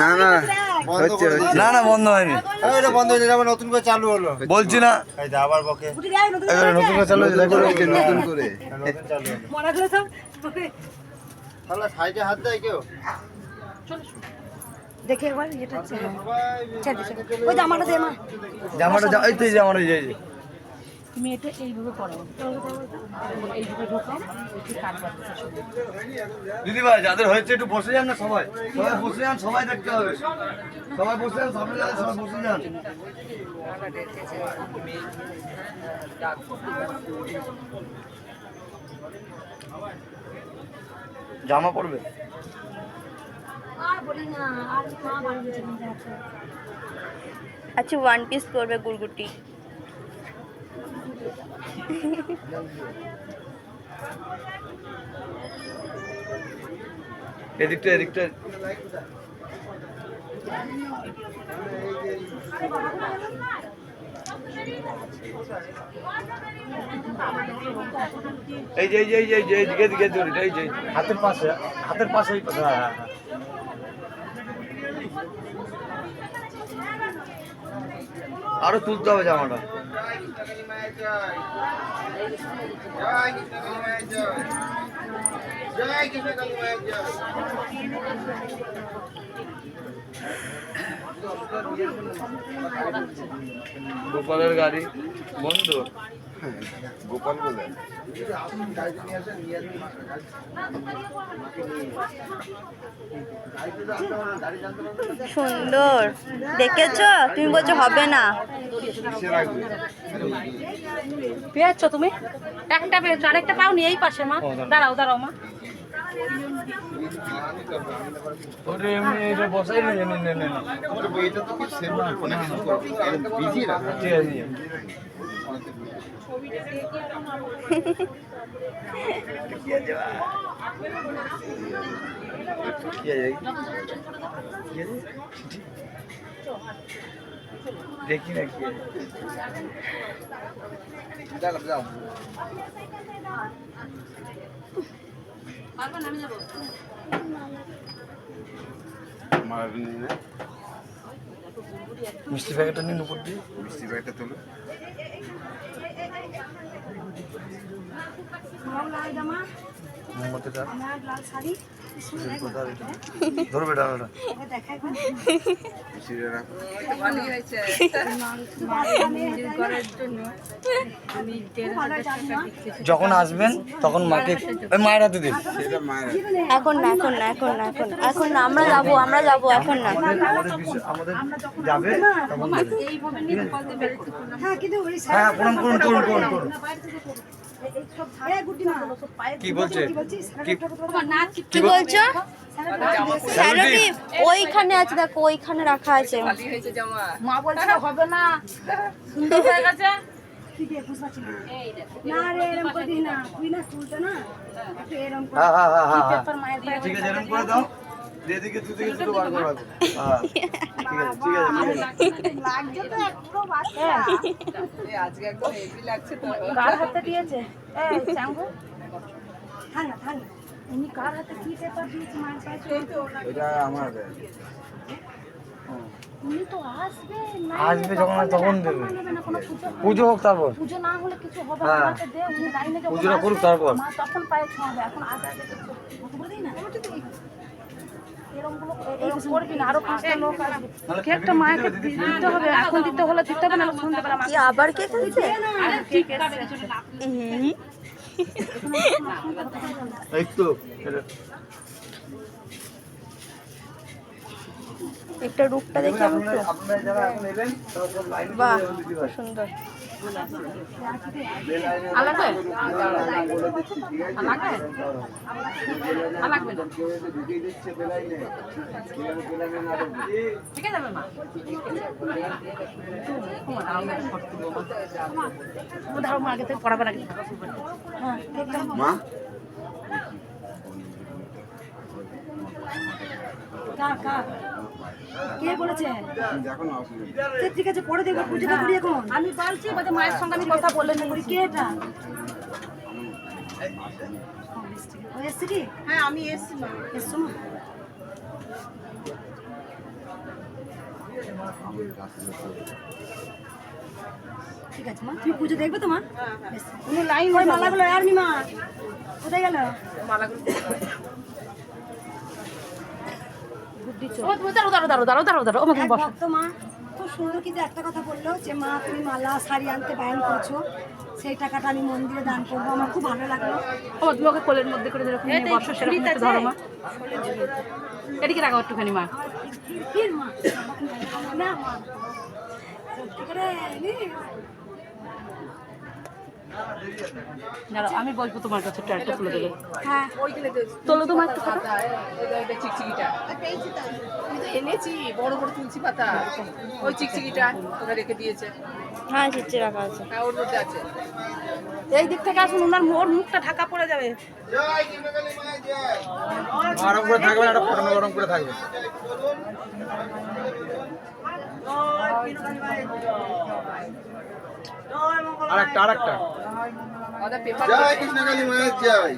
না না। হচ্ছে হচ্ছে। না না বন্ধ হয়নি। এটা বন্ধ হয়ে যাবে নতুন করে চালু হলো। বলছি না। এই যে আবার বকে। নতুন করে চালু হয়েছে নতুন করে নতুন চালু হলো। মরাগুলো সব। তাহলে সাইডে হাত দেয় কেউ? দেখে একবার এটা হচ্ছে। ওই জামাটা দে মা। জামাটা এই তো জামাটা এই। তুমি এটা এইভাবে করো এইভাবে ঢোকাও দিদি ভাই যাদের হয়েছে একটু বসে যান না সবাই। সবাই বসে যান সবাই দেখতে হবে। সবাই বসে যান সামনে যান সবাই বসে যান। জামা পড়বে আচ্ছা ওয়ান পিস করবে গুড়গুটি। এদিকটা এদিকটা। এই যে এই যে এই যে এই যে এদিকে এদিকে এই যে হাতের পাশে হাতের পাশে পাশে, হ্যাঁ হ্যাঁ হ্যাঁ। আরও তুলতে হবে জামাটা। Jai Krishna Kalimaya Jai Jai Krishna Kalimaya Jai Jai Krishna Kalimaya Jai গোপালের গাড়ি। বন্ধ। গোপাল বলে। সুন্দর। দেখেছ? তুমি বলছো হবে না। পেয়েছ তুমি? একটা পেয়েছ আরেকটা পাওনি এই পাশে মা। দাঁড়াও দাঁড়াও মা। ওটা এমনি এটা বসাই না নে নে নে এটা তো কি সেম না কানেকশন করবে বিজি না ঠিক আছে। আছে? দেখি কি না মিষ্টি প্যাকেটটা নিন উপর দিয়ে। মিষ্টি ব্যাগটা তোলো। মোমবাতিটা। লাল শাড়ি? ধরবে যখন আসবেন তখন মাকে মায়ের হাতে দিন। এখন না এখন না এখন না এখন এখন না আমরা যাব আমরা যাব এখন না। আমাদের যাবে হ্যাঁ কিন্তু হ্যাঁ প্রণাম করুন করুন করুন করুন। কি বলছে? কি বলছো? ওইখানে আছে দেখো ওইখানে রাখা আছে। মা বলছে হবে না। সুন্দর হয়ে গেছে? আছে এরকম করে দাও। বার করে ঠিক আছে ঠিক আছে ঠিক আছে কার হাতে দিয়েছে? এই চাঙ্গু থাক না থাক কার হাতে কি পেপার দিয়েছে মায়ের পায়ে? এটা আমার উনি তো আসবে না আসবে যখন তখন দেবে। পুজো হোক তারপর। পুজো না হলে কিছু হবে না হ্যাঁ। আমাকে দে উনি লাইনে পুজোটা করুক তারপর। তখন পায়ে এখন আগে আগে বলি না। কেকটা মাকে দিতে হবে এখন দিতে হলে দিতে হবে না শুনতে কি আবার কে আছে এই তো একটা রূপটা দেখে আমি বাহ সুন্দর। আলাদা আলাদা ঠিক আছে মা ধরো মা আগে থেকে পড়াবার আগে হ্যাঁ মা? কার কার? কে বলেছে ঠিক আছে পরে দেখব পুজোটা করি এখন। আমি বলছি মায়ের সঙ্গে আমি কথা বলে নেব। কে এটা? ও এসছি কি? হ্যাঁ আমি এসছি এসছো? না ঠিক আছে মা তুমি পুজো দেখবে তো মা? কোনো লাইন ওই মালাগুলো আর নি মা? কোথায় গেল? গুড্ডি চোখ দাঁড়ো দাঁড়ো দাঁড়ো দাঁড়ো দাঁড়ো দাঁড়ো আমাকে বসো। মা খুব সুন্দর কিন্তু একটা কথা বলল যে মা তুমি মালা শাড়ি আনতে বায়ন করছ। সেই টাকাটা আমি মন্দিরে দান করব। আমার খুব ভালো লাগল। ও তুমি ওকে কোলের মধ্যে করে যেরকম নিয়ে বসো সেরকম ধরো মা। এদিকে রাখো একটুখানি মা। না মা। দাঁড়াও আমি বলব তোমার কাছে ট্যারটা তুলে দেবে। হ্যাঁ তোলো তোমার একটু ফটো। চিকচিকিটা। আমি তো এনেছি বড় বড় তুলসী পাতা। ওই চিকচিকিটা ওরা রেখে দিয়েছে। হ্যাঁ চিঠি রাখা আছে। হ্যাঁ ওর মধ্যে আছে। এই দিক থেকে আসুন ওনার ওর মুখটা ঢাকা পড়ে যাবে। গরম করে থাকবে একটা ফোটানো গরম করে থাকবে। জয় কৃষ্ণকালী মায়ের জয়।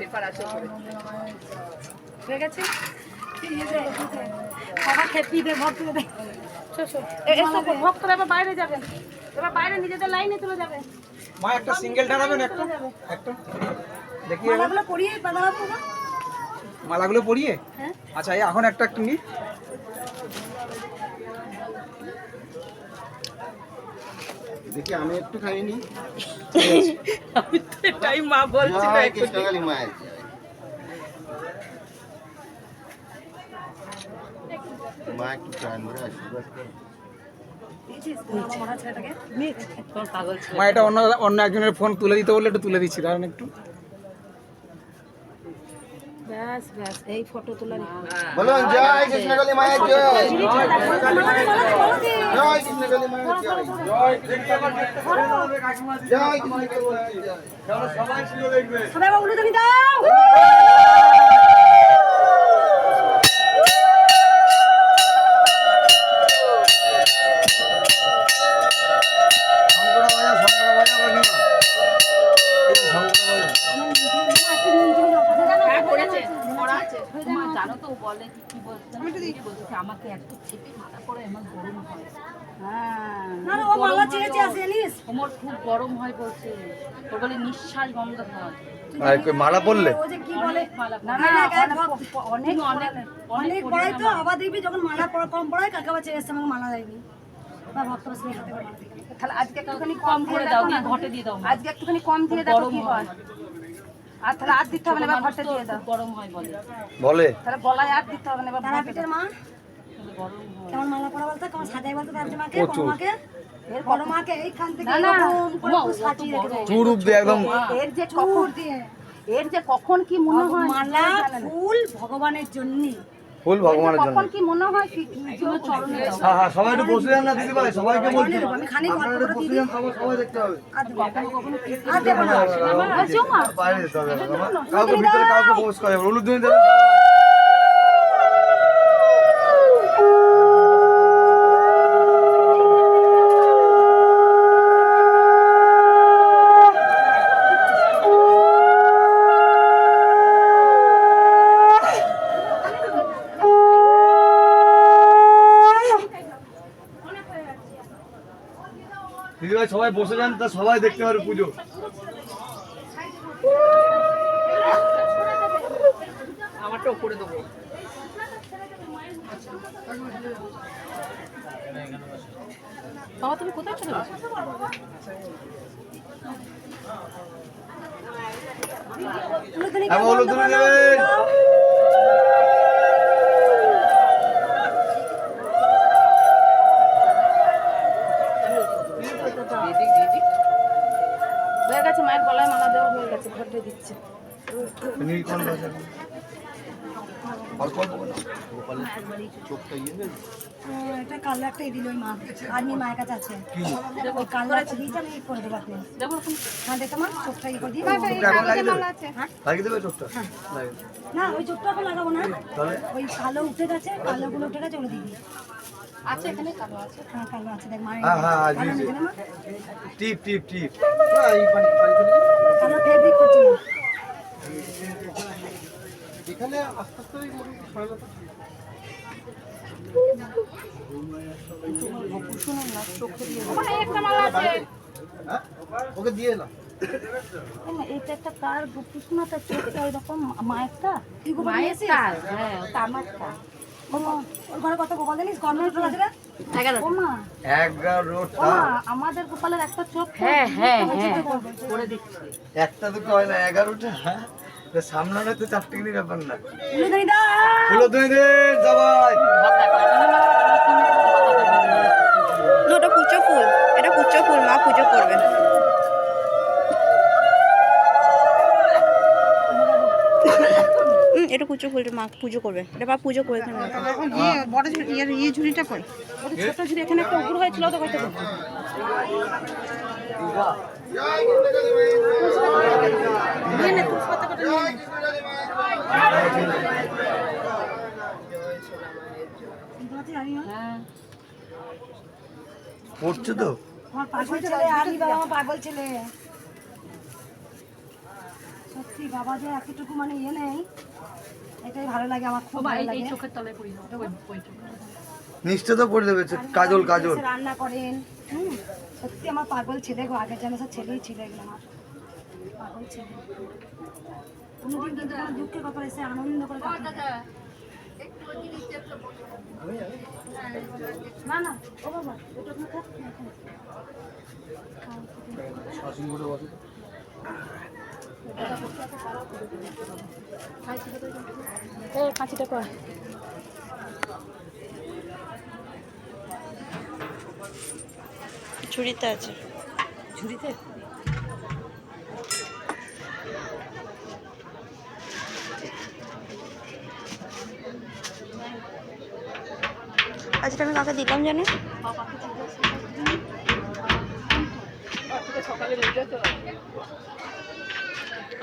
হয়ে গেছে? বাবা খেপি দে ভক্ত দে ভক্তরা এবার বাইরে যাবেন এবার বাইরে নিজেদের লাইনে চলে যাবে। মা একটা সিঙ্গেল ঢালাবেন একটা? একটা? দেখি মালাগুলো পরিয়ে মালাগুলো হ্যাঁ। আচ্ছা এই এখন একটা একটু নি দেখি আমি একটু খাইনি এটাই মা বলছিল জয় কৃষ্ণকালী মায়ের মা একটু প্রাণ ভরে আশীর্বাদ তো মা এটা অন্য অন্য একজনের ফোন তুলে দিতে বললে একটু তুলে দিচ্ছি কারণ একটু ব্যাস ব্যাস এই ফটো তোলার বলুন জয় কৃষ্ণকালী মায়ের জয়। জয় কৃষ্ণকালী মায়ের জয়। জয় কৃষ্ণকালী মায়ের জয়। সবাই ছিল দেখবে। সবাই বাবুলো তুমি দাও আমাকে এত চেপে মাথা করে আমার গরম হয়। হ্যাঁ। না না ও মালা ছেড়েছে আসে জানিস? ওমর খুব গরম হয় বলছে। ওর বলে নিঃশ্বাস বন্ধ হয়। আর কই মালা পড়লে ও যে কি বলে? না না, না না, অনেক অনেক- অনেক অনেক অনেক পড়াই তো আবার দেখবি যখন মালা পড়া কম পড়ায় কাকা আবার ছেড়ে আমাকে মালা দেয়নি। বা ভক্ত বসে হাতে মালা দিল। তাহলে আজকে একটুখানি কম করে দাও দিয়ে ঘটে দিয়ে দাও আজকে একটুখানি কম দিয়ে কি হয়। আর তাহলে আর দিতে হবে না দিয়ে দাও। গরম হয় বলে। বলে? তাহলে গলায় আর দিতে হবে না মা? কেমন মালা পড়া বলতো? কেমন সাজাই বলতো তারাপীঠের মাকে বড় মাকে এর বড় মাকে এইখান থেকে এরকম করে সাজিয়ে রেখে বড়। দেয়। একদম এর যে চুর দিয়ে এর যে কখন কি মনে হয়? মালা ফুল ভগবানের জন্যই ফুল ভগবানের জন্য। কখন কি মনে হয়? চরণে হ্যাঁ হ্যাঁ সবাই একটু বসে না দিদি ভাই সবাইকে বলছি। আমি খানিক অল্প করে বসে সবাই দেখতে হবে। আর দেবো আর দেবো না। বাইরে যেতে হবে কাউকে ভিতরে কাউকে প্রবেশ করে হলুদ দিয়ে দেবে। সবাই বসে যান তা সবাই দেখতে পারে পুজো। আমারটা উপরে দেবো। বাবা তুমি কোথায় চলে গেছো? হলুদ নীলকণ্ঠ আছে অল্প অল্প করে। গোপালের চোখটা ইয়ে হয়ে এটা কালো একটা দিল ওই মা আর্মি মায়ের কাছে আছে। ওই কালো একটা দিয়েছে আমি করে দেবো আপনি হ্যাঁ দেখো মা চোখটা ইয়ে করে দিয়ে লাগিয়ে দেবে? হ্যাঁ? লাগিয়ে দেবে চোখটা? না ওই চোখটা এখন লাগাবো না। ওই কালো উঠে গেছে কালোগুলো উঠে গেছে ওগুলো দিবি আছে এখানে? কালো আছে। হ্যাঁ কালো আছে দেখ মায়ের হ্যাঁ হ্যাঁ কালো জি জি নেবে না, মা? টিপ টিপ টিপ। কালো ফেব্রিক করছি না। এখানে আস্তে আস্তে শুনুন না চোখে দিয়ে আমার এই একটা মালা আছে। হ্যাঁ? ওকে দিয়ে না। এটা একটা কার গোপুসোনাটা চোখটা ওইরকম মায়েরটা মায়ের নিয়েছিস? হ্যাঁ আমাদের গোপালের একটা চোখ হ্যাঁ হ্যাঁ হ্যাঁ করে দিচ্ছি। একটা দুটো হয় না এগারোটা হ্যাঁ? তো সামলানো তো চারটিখানি ব্যাপার না। ফুলো তুমি দিন সবাই ওটা কুচো ফুল। এটা কুচো ফুল মা পুজো করবে। হুম, এটা কুচো ফুল মা পুজো করবে। এটা বা পুজো করে এখানে। বড় ইয়ে ঝুড়িটা কই ছোট ঝুড়ি এখানে একটা উপুর হয়েছিল তো সাথে করে পড়ছো তো? পাগল ছেলে আমি বাবা আমার পাগল ছেলে। সত্যি বাবা যে এতটুকু মানে ইয়ে নেই এটাই ভালো লাগে আমার খুব ভালো লাগে। চোখের তলায় পড়ি নিশ্চয় তো পড়ে দেবে কাজল কাজল। রান্না করেন। হুম সত্যি আমার পাগল ছেলে গো আগের জেনারেশন ছেলেই ছিল এগুলো আমার। পাগল ছেলে কোনোদিন কিন্তু কোনো দুঃখের ব্যাপার এসে আনন্দ করে না না ও বাবা ওটা কাঁচিটা কর। ঝুড়িতে আছে। ঝুড়িতে আজকে আমি কাকে দিলাম জানো?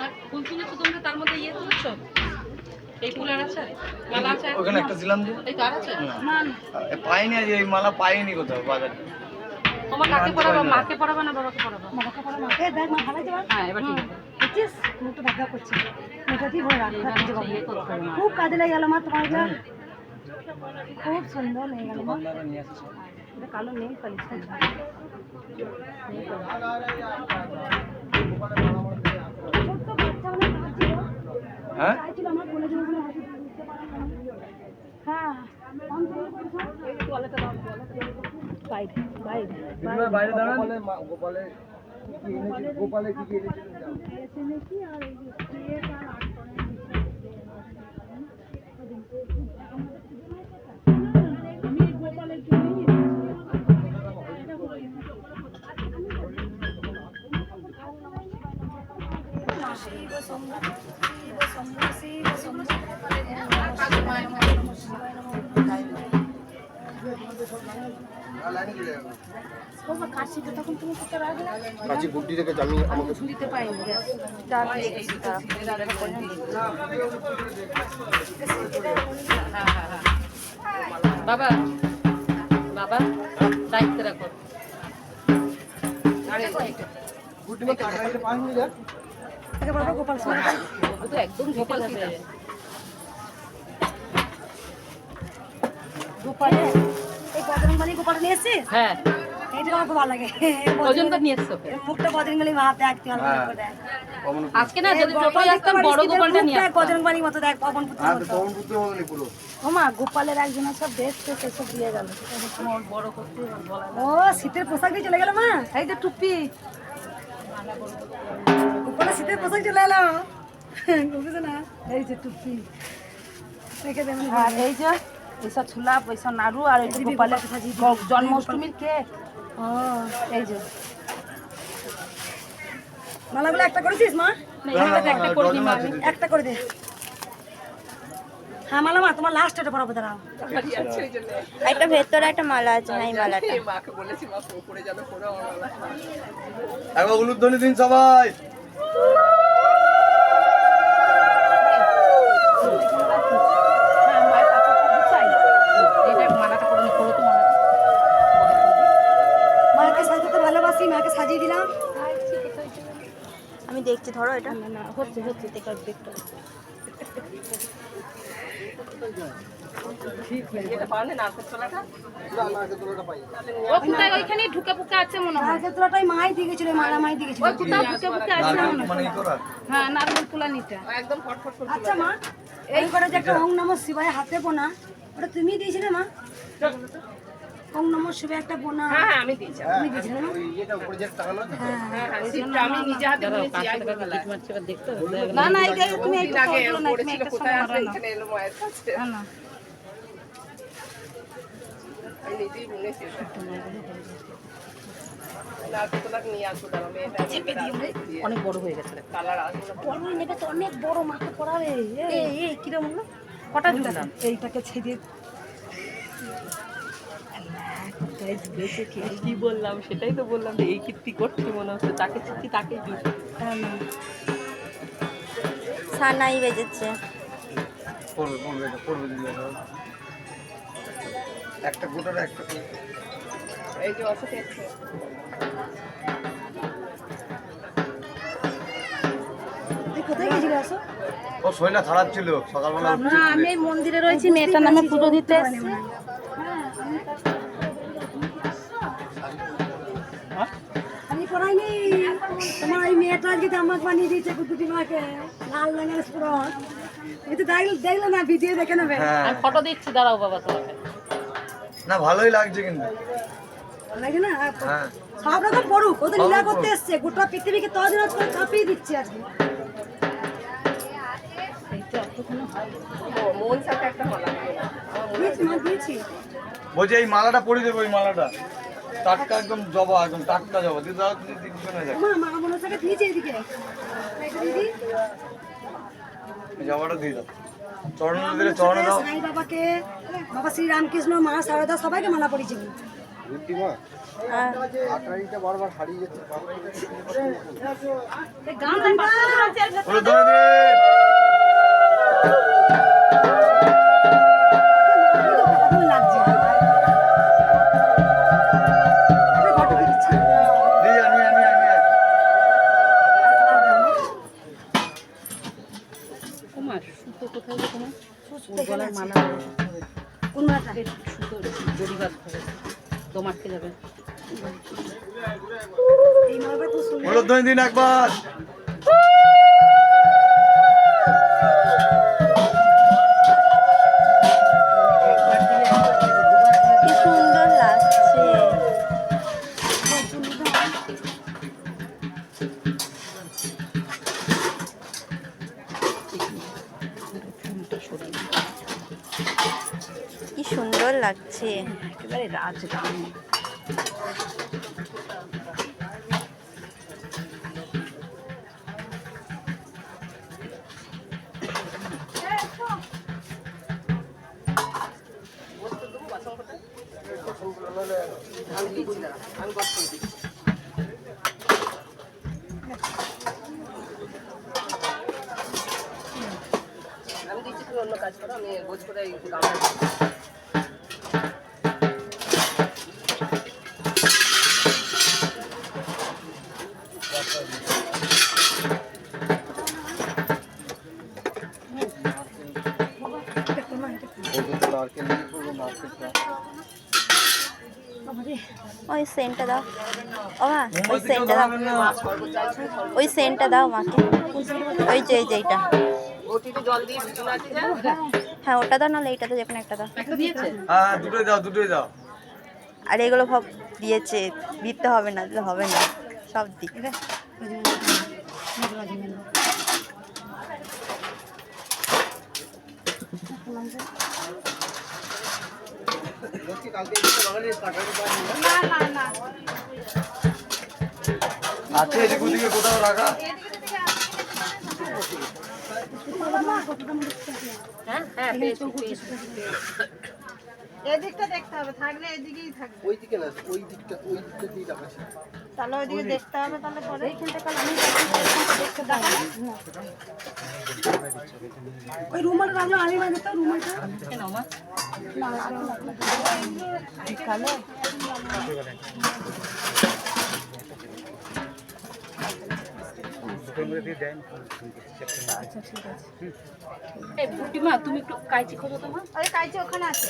আর ফুল তুলেছো তোমরা তার মধ্যে ইয়ে তুলেছো এই ফুল আর আছে মালা আছে ওখানে একটা দিলাম যে। এই তো আর আছে পাইনি আজ এই মালা পাইনি কোথাও বাজারে। তোমার কাকে পড়াবো মাকে পড়াবো না বাবাকে পড়াবো বাবাকে পড়া মাকে দেখ মা ভালো যাবে হ্যাঁ এবার ঠিক আছে। বুঝছিস? মুখটা দেখা করছে। ভরে রাখ। খুব কাজে লাগে গেল মা তোমার খুব সুন্দর লেগে গেল এটা কালো নেই পালিশ মানে। হ্যাঁ। হ্যাঁ। বাইরে দাঁড়ান। গোপালে কি কি এনেছে? গোপালে কি কি এনেছে? আর শম্ভু শিব শম্ভু শিব শম্ভু কাছে গুড্ডি আমি আমাকে পাইনি। বাবা বাবা দায়িত্ব রাখো। গুড্ডি মা টাকা দিতে পারেনি যা। থেকে বড় গোপাল সোনা ও তো একদম গোপাল যাবে এই বজরং বালি গোপাল নিয়ে এসেছিস? হ্যাঁ। এইটা আমার খুব ভালো লাগে। ওজন করে নিয়ে এসছো? মুখটা বজরং বালি ভাব দেখ তুই আমার। মুখটা দেখ। আজকে না যদি টোটোয় আসতাম বড় গোপালটা নিয়ে আসতাম। বজরং বালির মতো দেখ পবন পুত্র আর মতো। তখন পুত্র মতনই পুরো। ও গোপালের একজনের সব ড্রেস দিয়ে গেল। বড় করতে ও শীতের পোশাক দিয়ে চলে গেল মা? এই যে টুপি। গোপালের শীতের পোশাক চলে এলো। বুঝেছ না এই যে টুপি। রেখে দেবেন আর এই যে এইসব ছোলা এইসব নাড়ু আর এই যে গোপালের জন্মাষ্টমীর কেক। ও। এই যে। মালাগুলো একটা করেছিস মা। একটা করে নিই মা একটা করে দে। হ্যাঁ মালা মা তোমার লাস্ট এটা পড়াবো দাঁড়াও। একটা ভেতরে একটা মালা আছে না এই মালাটা। একবার উলুধ্বনি দিন সবাই হ্যাঁ, মায়ের কাপড়টা গুছাই। এইটা মালাটা সাজিয়ে দিলাম। আমি দেখছি ধরো এটা। না না হচ্ছে হচ্ছে দেখো দেখতে এটা পাও না নারকেল তলাটা? ও কোথায়? ওইখানেই ঢুকে পুকে আছে মনে হয়। নারকেল মাই দিয়ে গেছিল মারা মাই দিয়ে গেছিল কোথাও ঢুকে পুকে আছে মনে হ্যাঁ। নারকেল কুলানিটা একদম ফটফট আচ্ছা মা এই করে যে একটা ওং নম শিবায় হাতে বোনা ওটা তুমি দিয়েছিলে মা? ওং নম শিবায় একটা বোনা। হ্যাঁ হ্যাঁ আমি দিয়েছি। দিয়েছিলে না হ্যাঁ হ্যাঁ হ্যাঁ আমি নিজে হাতে বুনেছি না না এই তুমি কোথায় আছে এখানে এলো মায়ের কাছে। না না আমি নিজেই অনেক বড় হয়ে গেছে। কালার আসবে বড় নেবে তো অনেক বড় মাকে পড়াবে এই এই কিরম হলো কটা জুড়লাম এইটাকে ছেড়ে কি বললাম সেটাই তো বললাম যে এই কীর্তি করছি মনে হচ্ছে তাকে চিঠি তাকে সানাই বেজেছে। পড়বে পড়বে পড়বে দিদি এটা। একটা গোটার একটা। এই যে অসুখ এসছে তুই কোথায় গেছিলি আসো ও শরীরটা খারাপ ছিল সকালবেলা না আমি এই মন্দিরে রয়েছি মেয়েটার নামে পুজো দিতে এসেছি। আমি পড়াইনি। তোমার এই মেয়েটা আজকে আমার বানিয়ে দিয়েছে কুকুটি মাকে লাল রঙের স্প্রট। দেখলে না ভিডিও দেখে নেবে। হ্যাঁ। ফটো দিচ্ছি দাঁড়াও বাবা তোমাকে। না ভালোই লাগছে কিন্তু। লাগে না? হ্যাঁ সব রকম পড়ুক ও তো লীলা করতে এসছে গোটা পৃথিবীকে করে দিচ্ছে আজকে বলছি এই মালাটা পরে দেবো এই মালাটা। টাটকা একদম জবা একদম টাটকা জবা। দিদি দাও দিদি দিদি না যাক মা মা মনে থেকে দিয়েছে এদিকে। দিদি জবাটা দিয়ে দাও। চরণ দিলে চরণ দাও সাই বাবাকে। বাবা শ্রী রামকৃষ্ণ মা সারদা সবাইকে মালা পড়েছে আর গান সুন্দর দিন একবার। কি সুন্দর লাগছে। কি সুন্দর লাগছে। একেবারে রাজরানী। সেন্টটা দাও। ও মা ওই সেন্টটা দাও। ওই সেন্টটা দাও মাকে। ওই যে এই যে এইটা? হ্যাঁ ওটা দাও নাহলে এইটা তো যে কোনো একটা দাও। হ্যাঁ দুটোই দাও দুটোই দাও। আর এগুলো সব দিয়েছে। দিতে হবে না দিলে হবে না। সব দিক আছে এদিক ওদিকে কোথাও রাখা। হ্যাঁ হ্যাঁ পেয়েছি পেয়েছি এদিকটা দেখতে হবে থাকলে এদিকেই থাকবে। ওই দিকে না ওই দিকটা ওই দিকটা দিয়ে রাখা। তাহলে ওইদিকে দেখতে হবে তাহলে পরে। ওই আমি তো রুমালটা? কেন মা। আচ্ছা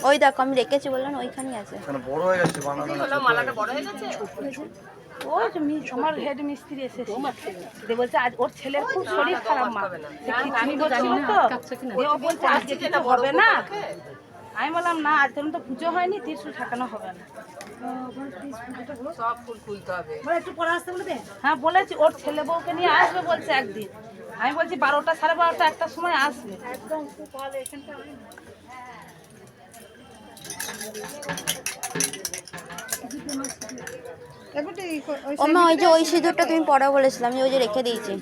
ওই দেখো আমি রেখেছি বললাম ওইখানেই আছে। বড় হয়ে গেছে মালাটা বড় হয়ে গেছে? ও যে মি- আমার হেড মিস্ত্রি এসেছে। বলছে আজ ওর ছেলের খুব শরীর খারাপ মা। সে খিচুড়ি তো? ও বলছে আজকে হবে না? আমি বললাম না আজ তো পুজো হয়নি ত্রিশুল ঠাকানো হবে না। সব ফুল খুলতে হবে। একটু পরে আসতে বলে হ্যাঁ বলেছি ওর ছেলে বউকে নিয়ে আসবে বলছে একদিন। আমি বলছি বারোটা সাড়ে বারোটা একটার সময় আসবে। এগুটি ওই ও মা ওই যে ওই সিঁদুরটা তুমি পড়া বলেছিলাম আমি ওই যে রেখে দিয়েছি।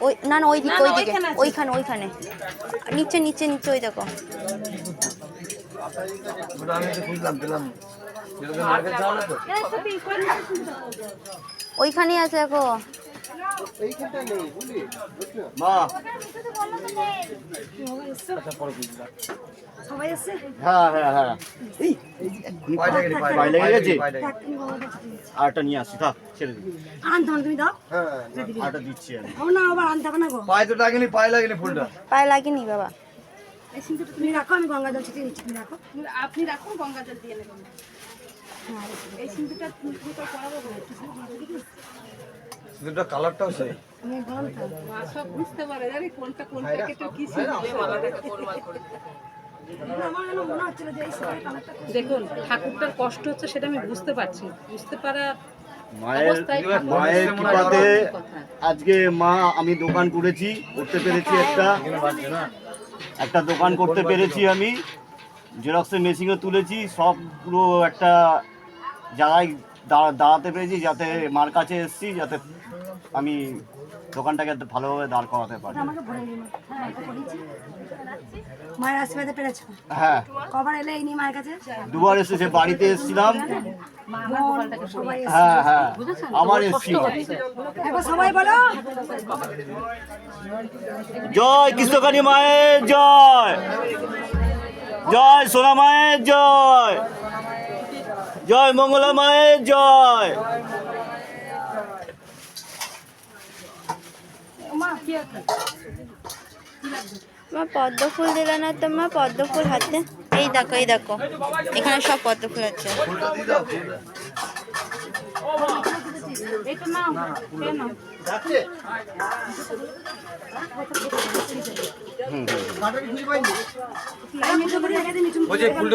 ওই না না ওই দিকে ওই দিকে ওইখানে ওইখানে নিচে নিচে নিচে ওই দেখো। ওইখানেই আছে দেখো। মা। সবাই হ্যাঁ হ্যাঁ হ্যাঁ। পায়ে লেগে গেছে? নিয়ে আসি থাক ছেড়ে দিই আনতে তুমি দাও। দিচ্ছি আমি। ও না আবার আনতে হবে না গো। পায়ে তো লাগেনি পায়ে লাগেনি ফুলটা। পায়ে লাগেনি বাবা। এই তুমি রাখো আমি গঙ্গা জল ছিটিয়ে দিচ্ছি তুমি রাখো। আপনি রাখুন গঙ্গা জল দিয়ে নেবেন এই সিঁদুরটা তুমি তো পড়াবো বলে কালারটাও সেই। সব বুঝতে পারে জানি কোনটা কোনটা কেটে কি সিঁদুর দেখুন ঠাকুরটার কষ্ট হচ্ছে সেটা আমি বুঝতে পারছি। বুঝতে পারা মায়ের মায়ের কৃপাতে আজকে মা আমি দোকান করেছি করতে পেরেছি একটা। একটা দোকান করতে পেরেছি আমি। জেরক্সের মেশিনও তুলেছি সব পুরো একটা জায়গায় দাঁড়াতে পেরেছি যাতে মার কাছে এসেছি যাতে আমি দোকানটাকে ভালোভাবে দাঁড় করাতে পারি আমাকে ভরে দিন। হ্যাঁ মায়ের আশীর্বাদে পেরেছ। হ্যাঁ। কবার এলে এই মায়ের কাছে? দুবার এসেছে বাড়িতে এসেছিলাম। হ্যাঁ। হ্যাঁ আবার এসেছি সবাই বলো। জয় কৃষ্ণকালী মায়ের জয়। জয় সোনা মায়ের জয়। জয় মঙ্গলা মায়ের জয়। মা পদ্ম ফুল দিলে না তো মা পদ্ম ফুল হাতে। এই দেখো এই দেখো। এখানে সব পদ্ম ফুল আছে। ফুলটা